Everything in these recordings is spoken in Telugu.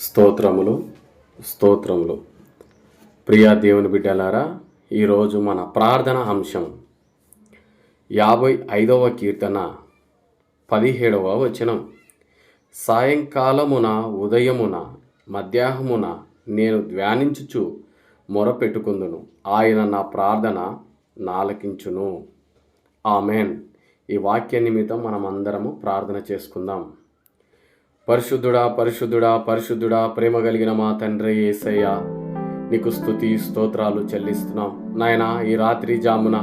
స్తోత్రములు స్తోత్రములు. ప్రియా దేవుని బిడ్డలారా ఈరోజు మన ప్రార్థన అంశం యాభై ఐదవ కీర్తన పదిహేడవ వచనం. సాయంకాలమున ఉదయమున మధ్యాహ్నమున నేను ధ్యానించుచు మొరపెట్టుకుందును. ఆయన నా ప్రార్థన నాలకించును. ఆమెన్. ఈ వాక్య నిమిత్తం మనం అందరము ప్రార్థన చేసుకుందాం. పరిశుద్ధుడా పరిశుద్ధుడా పరిశుద్ధుడా ప్రేమ కలిగిన మా తండ్రి ఏసయ్య నీకు స్థుతి స్తోత్రాలు చెల్లిస్తున్నాం. నాయన ఈ రాత్రి జామున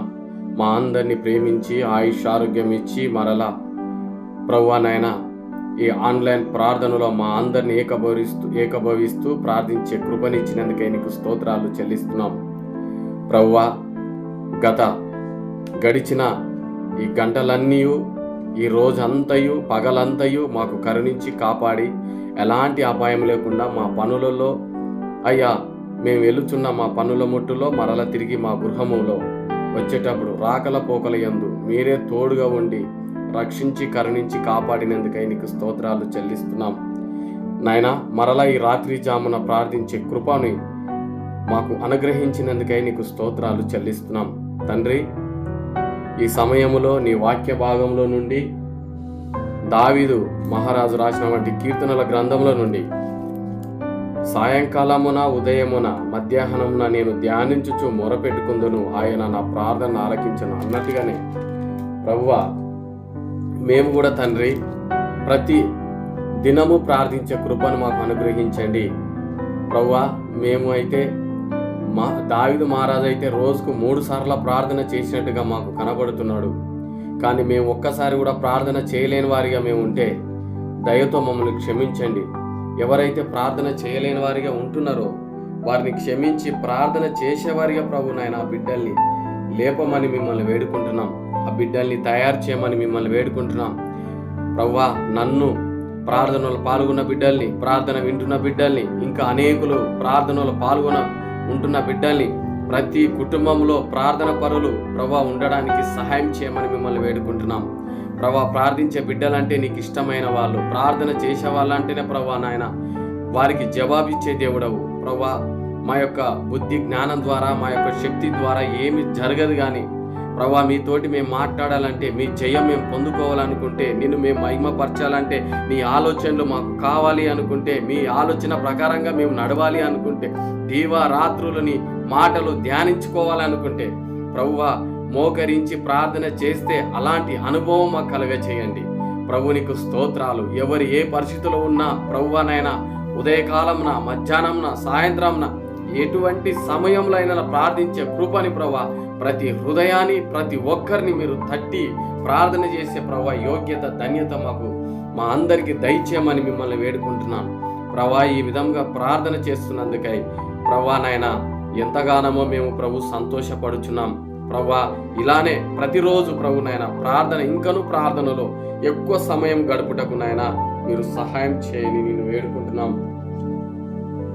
మా అందరిని ప్రేమించి ఆయుష్ ఆరోగ్యం ఇచ్చి మరలా ప్రవ్వా నాయన ఈ ఆన్లైన్ ప్రార్థనలో మా అందరిని ఏకభవిస్తూ ఏకభవిస్తూ ప్రార్థించే కృపనిచ్చినందుకే నీకు స్తోత్రాలు చెల్లిస్తున్నాం. ప్రవ్వా గత గడిచిన ఈ గంటలన్నీ ఈ రోజంతయు పగలంతయు మాకు కరుణించి కాపాడి ఎలాంటి అపాయం లేకుండా మా పనులలో అయ్యా మేము వెలుచున్న మా పనుల ముట్టులో మరల తిరిగి మా గృహములో వచ్చేటప్పుడు రాకల పోకల యందు మీరే తోడుగా ఉండి రక్షించి కరుణించి కాపాడినందుకై నీకు స్తోత్రాలు చెల్లిస్తున్నాం. నాయన మరల ఈ రాత్రి జామున ప్రార్థించే కృపని మాకు అనుగ్రహించినందుకై నీకు స్తోత్రాలు చెల్లిస్తున్నాం. తండ్రి ఈ సమయములో నీ వాక్య భాగంలో నుండి దావీదు మహారాజు రాసిన వంటి కీర్తనల గ్రంథంలో నుండి సాయంకాలమున ఉదయమున మధ్యాహ్నమున నేను ధ్యానించుచు మొరపెట్టుకుందును. ఆయన నా ప్రార్థన ఆలకించను అన్నట్టుగానే ప్రభువా మేము కూడా తండ్రి ప్రతి దినము ప్రార్థించే కృపను మాకు అనుగ్రహించండి. ప్రభువా మేము అయితే మా దావిదు మహారాజు అయితే రోజుకు మూడు సార్లు ప్రార్థన చేసినట్టుగా మాకు కనబడుతున్నాడు. కానీ మేము ఒక్కసారి కూడా ప్రార్థన చేయలేని వారిగా మేము ఉంటే దయతో మమ్మల్ని క్షమించండి. ఎవరైతే ప్రార్థన చేయలేని వారిగా ఉంటున్నారో వారిని క్షమించి ప్రార్థన చేసేవారిగా ప్రభు నాయన ఆ బిడ్డల్ని లేపమని మిమ్మల్ని వేడుకుంటున్నాం. ఆ బిడ్డల్ని తయారు చేయమని మిమ్మల్ని వేడుకుంటున్నాం. ప్రవ్వా నన్ను ప్రార్థనలు పాల్గొన్న బిడ్డల్ని ప్రార్థన వింటున్న బిడ్డల్ని ఇంకా అనేకులు ప్రార్థనలు పాల్గొన ఉంటున్న బిడ్డల్ని ప్రతి కుటుంబంలో ప్రార్థన పరులు ప్రభా ఉండడానికి సహాయం చేయమని మిమ్మల్ని వేడుకుంటున్నాం. ప్రభా ప్రార్థించే బిడ్డలంటే నీకు ఇష్టమైన వాళ్ళు ప్రార్థన చేసే వాళ్ళంటేనే ప్రభా నాయన వారికి జవాబిచ్చే దేవుడవు. ప్రభా మా యొక్క బుద్ధి జ్ఞానం ద్వారా మా యొక్క శక్తి ద్వారా ఏమి జరగదు కానీ ప్రభా మీతోటి మేము మాట్లాడాలంటే మీ జయం మేము పొందుకోవాలనుకుంటే నిన్ను మేము మహిమపరచాలంటే నీ ఆలోచనలు మాకు కావాలి అనుకుంటే మీ ఆలోచన ప్రకారంగా మేము నడవాలి అనుకుంటే దీవారాత్రులని మాటలు ధ్యానించుకోవాలనుకుంటే ప్రభువా మోకరించి ప్రార్థన చేస్తే అలాంటి అనుభవం మాకు కలుగ చేయండి. ప్రభునికి స్తోత్రాలు. ఎవరు ఏ పరిస్థితిలో ఉన్నా ప్రభువనైనా ఉదయకాలంన మధ్యాహ్నంన సాయంత్రంన ఎటువంటి సమయంలో అయినా ప్రార్థించే కృపని ప్రభా ప్రతి హృదయాన్ని ప్రతి ఒక్కరిని మీరు తట్టి ప్రార్థన చేసే ప్రభా యోగ్యత ధన్యత మాకు మా అందరికి దయచేయమని మిమ్మల్ని వేడుకుంటున్నాను ప్రభా ఈ విధంగా ప్రార్థన చేస్తున్నందుకై ప్రభా నాయన ఎంతగానమో మేము ప్రభు సంతోషపడుచున్నాం. ప్రభా ఇలానే ప్రతిరోజు ప్రభు నాయన ప్రార్థన ఇంకను ప్రార్థనలో ఎక్కువ సమయం గడుపుటకు నాయన మీరు సహాయం చేయని నేను వేడుకుంటున్నాం.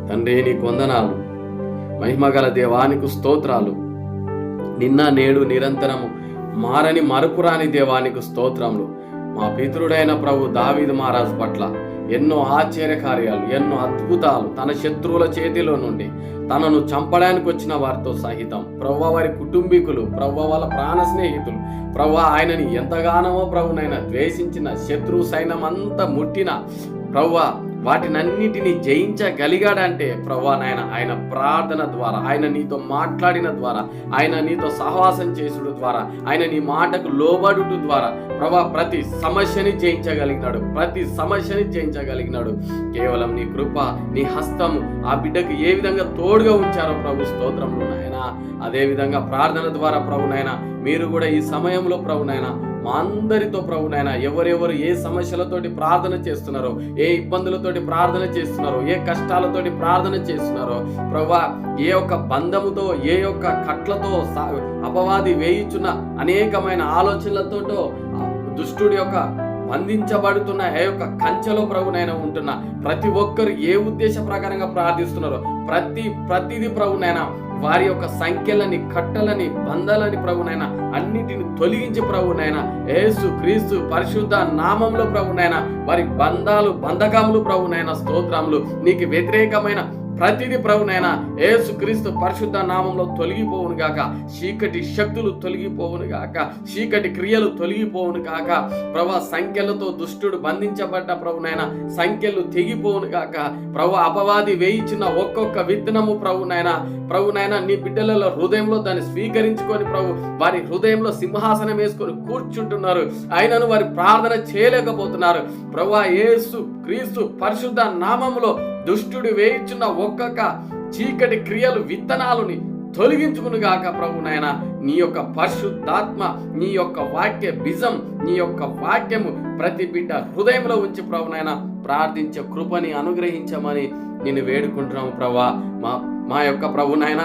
తండ్రి నీకు వందనాలు. మహిమగల దేవానికి స్తోత్రాలు. నిన్న నేడు నిరంతరము మారని మరుపురాని దేవానికి స్తోత్రములు. మా పితృడైన ప్రభు దావీద్ మహారాజు పట్ల ఎన్నో ఆశ్చర్య కార్యాలు ఎన్నో అద్భుతాలు తన శత్రువుల చేతిలో నుండి తనను చంపడానికి వచ్చిన వారితో సహితం. ప్రవ్వ వారి కుటుంబీకులు ప్రవ్వ వాళ్ళ ప్రాణ స్నేహితులు ప్రవ్వ ఆయనని ఎంతగానో ప్రభునైనా ద్వేషించిన శత్రు సైన్యం అంతా ముట్టిన ప్రవ్వ వాటినన్నిటిని జయించగలిగాడంటే ప్రభా నాయన ఆయన ప్రార్థన ద్వారా ఆయన నీతో మాట్లాడిన ద్వారా ఆయన నీతో సహవాసం చేసుడు ద్వారా ఆయన నీ మాటకు లోబడుట ద్వారా ప్రభా ప్రతి సమస్యని జయించగలిగినాడు ప్రతి సమస్యని జయించగలిగినాడు. కేవలం నీ కృప నీ హస్తము ఆ బిడ్డకు ఏ విధంగా తోడుగా ఉంచారో ప్రభు స్తోత్రంలో నాయన. అదే విధంగా ప్రార్థన ద్వారా ప్రభు నాయన మీరు కూడా ఈ సమయంలో ప్రభు నాయన మా అందరితో ప్రభునైనా ఎవరెవరు ఏ సమస్యలతోటి ప్రార్థన చేస్తున్నారో ఏ ఇబ్బందులతోటి ప్రార్థన చేస్తున్నారో ఏ కష్టాలతోటి ప్రార్థన చేస్తున్నారో ప్రభా ఏ యొక్క బంధముతో ఏ యొక్క కట్లతో అపవాది వేయుచున్న అనేకమైన ఆలోచనలతోటో దుష్టుడి యొక్క అందించబడుతున్న ఏ యొక్క కంచెలో ప్రభునైనా ఉంటున్న ప్రతి ఒక్కరు ఏ ఉద్దేశ ప్రకారంగా ప్రార్థిస్తున్నారో ప్రతి ప్రతిది ప్రభునైనా వారి యొక్క సంఖ్యలని కట్టలని బంధాలని ప్రభునైనా అన్నిటిని తొలగించి ప్రభునైనా యేసు క్రీస్తు పరిశుద్ధ నామంలో ప్రభునైనా వారి బంధాలు బంధకములు ప్రభునైనా స్తోత్రములు నీకు వ్యతిరేకమైన ప్రతిది ప్రభునైనా ఏసుక్రీస్తు పరిశుద్ధ నామంలో తొలగిపోవును గాక. చీకటి శక్తులు తొలగిపోవును గాక. చీకటి క్రియలు తొలగిపోవును గాక. ప్రభా సంఖ్యలతో దుష్టుడు బంధించబడ్డ ప్రభునైనా సంఖ్యలు తెగిపోవును గాక. ప్రభు అపవాది వేయించిన ఒక్కొక్క విత్తనము ప్రభునైనా ప్రభునైనా నీ బిడ్డలలో హృదయంలో దాన్ని స్వీకరించుకొని ప్రభు వారి హృదయంలో సింహాసనం వేసుకొని కూర్చుంటున్నారు. అయినను వారి ప్రార్థన చేయలేకపోతున్నారు. ప్రభు యేసు క్రీస్తు పరిశుద్ధ నామంలో దుష్టుడు వేయించున్న ఒక్కొక్క చీకటి క్రియలు విత్తనాలుని తొలగించుకును గాక ప్రభు నాయన. నీ యొక్క పరిశుద్ధాత్మ నీ యొక్క వాక్య బిజం నీ యొక్క వాక్యము ప్రతి బిడ్డ హృదయంలో ఉంచి ప్రభు నాయన ప్రార్థించే కృపని అనుగ్రహించమని నేను వేడుకుంటున్నాము ప్రభా. మా మా యొక్క ప్రభు నాయన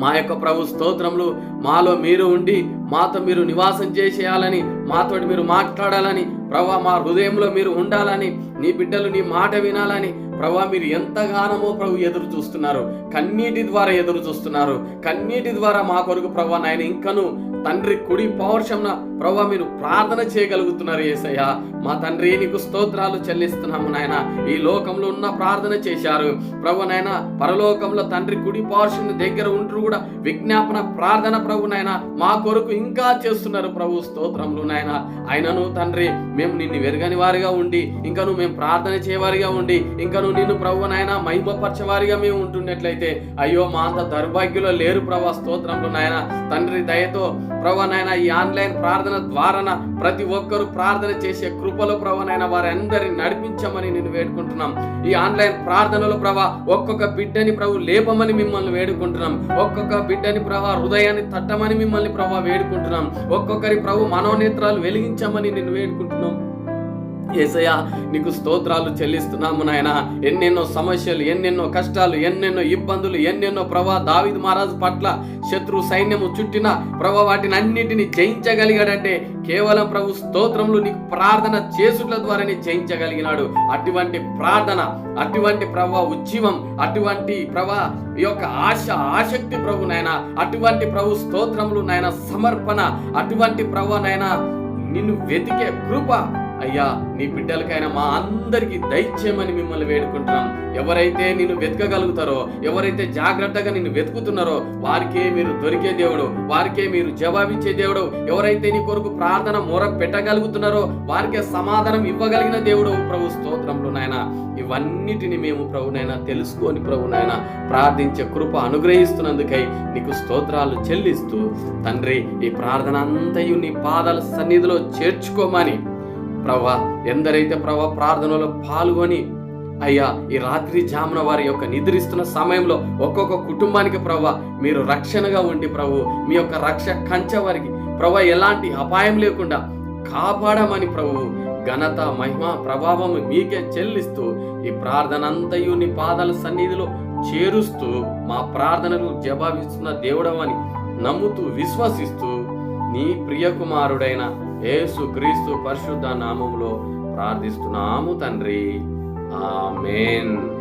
మా యొక్క ప్రభు స్తోత్రములు మాలో మీరు ఉండి మాతో మీరు నివాసం చేసేయాలని మాతో మీరు మాట్లాడాలని ప్రభా మా హృదయంలో మీరు ఉండాలని నీ బిడ్డలు నీ మాట వినాలని ప్రభా మీరు ఎంతగానో ప్రభు ఎదురు చూస్తున్నారు. కన్నీటి ద్వారా ఎదురు చూస్తున్నారు. కన్నీటి ద్వారా మా కొరకు ప్రభా నాయన ఇంకను తండ్రి కుడి పౌరుషంన ప్రభా మీరు ప్రార్థన చేయగలుగుతున్నారు ఏసయ్య. మా తండ్రి నీకు స్తోత్రాలు చెల్లిస్తున్నాము నాయన. ఈ లోకంలో ఉన్న ప్రార్థన చేశారు. ప్రభు నాయన పరలోకంలో తండ్రి కుడి పౌరుషం దగ్గర ఉంటూ కూడా విజ్ఞాపన ప్రార్థన ప్రభు నాయన మా కొరకు ఇంకా చేస్తున్నారు ప్రభు స్తోత్రములు నాయన. అయినను తండ్రి మేము నిన్ను వెరగని వారిగా ఉండి ఇంకను మేము ప్రార్థన చేయవారిగా ఉండి ఇంకను నిన్ను ప్రభు నాయన మహిమపరచేవారిగా మేము ఉంటున్నట్లయితే అయ్యో మా అంత దౌర్భాగ్యులో లేరు ప్రభా స్తోత్రములు నాయన. తండ్రి దయతో ప్రభా ఈ ఆన్లైన్ ప్రార్థన ద్వారాన ప్రతి ఒక్కరూ ప్రార్థన చేసే కృపలో ప్రభా వారందరిని వారి అందరిని నడిపించమని నేను వేడుకుంటున్నాం. ఈ ఆన్లైన్ ప్రార్థనలో ప్రభా ఒక్కొక్క బిడ్డని ప్రభు లేపమని మిమ్మల్ని వేడుకుంటున్నాం. ఒక్కొక్క బిడ్డని ప్రభా హృదయాన్ని తట్టమని మిమ్మల్ని ప్రభా వేడుకుంటున్నాం. ఒక్కొక్కరి ప్రభు మనోనేత్రాలు వెలిగించమని నేను వేడుకుంటున్నాం. ఏసయ్య నీకు స్తోత్రాలు చెల్లిస్తున్నాము నాయన. ఎన్నెన్నో సమస్యలు ఎన్నెన్నో కష్టాలు ఎన్నెన్నో ఇబ్బందులు ఎన్నెన్నో ప్రభా దావిద్ మహారాజు పట్ల శత్రు సైన్యము చుట్టిన ప్రభా వాటిని అన్నిటిని జయించగలిగాడంటే కేవలం ప్రభు స్తోత్రములు నీకు ప్రార్థన చేసుట్ల ద్వారానే జయించగలిగినాడు. అటువంటి ప్రార్థన అటువంటి ప్రభా ఉజ్జీవం అటువంటి ప్రభా ఈ యొక్క ఆశ ఆసక్తి ప్రభు నాయన అటువంటి ప్రభు స్తోత్రములు నాయన సమర్పణ అటువంటి ప్రభు నాయన నిన్ను వెతికే కృప అయ్యా నీ బిడ్డలకైనా మా అందరికి దయచేయమని మిమ్మల్ని వేడుకుంటున్నాం. ఎవరైతే నిన్ను వెతకగలుగుతారో ఎవరైతే జాగ్రత్తగా నిన్ను వెతుకుతున్నారో వారికే మీరు దొరికే దేవుడు వారికే మీరు జవాబిచ్చే దేవుడు ఎవరైతే నీ కొరకు ప్రార్థన మొర పెట్టగలుగుతున్నారో వారికే సమాధానం ఇవ్వగలిగిన దేవుడు ప్రభు స్తోత్రంలో నాయన. ఇవన్నిటిని మేము ప్రభునైనా తెలుసుకొని ప్రభునైనా ప్రార్థించే కృప అనుగ్రహిస్తున్నందుకై నీకు స్తోత్రాలు చెల్లిస్తూ తండ్రి ఈ ప్రార్థన అంతయు నీ పాదాల సన్నిధిలో చేర్చుకోమని ప్రభా ఎందరైతే ప్రభా ప్రార్థనలో పాల్గొని అయ్యా ఈ రాత్రి జామున వారి యొక్క నిద్రిస్తున్న సమయంలో ఒక్కొక్క కుటుంబానికి ప్రభా మీరు రక్షణగా ఉండి ప్రభు మీ యొక్క రక్ష కంచె వారికి ప్రభా ఎలాంటి అపాయం లేకుండా కాపాడమని ప్రభు ఘనత మహిమ ప్రభావం మీకే చెల్లిస్తూ ఈ ప్రార్థన అంతయు నీ పాదాల సన్నిధిలో చేరుస్తూ మా ప్రార్థనలు జవాబిస్తున్న దేవుడమని నమ్ముతూ విశ్వసిస్తూ నీ ప్రియకుమారుడైన యేసు క్రీస్తు పరిశుద్ధ నామములో ప్రార్థిస్తున్నాము తండ్రి. ఆమెన్.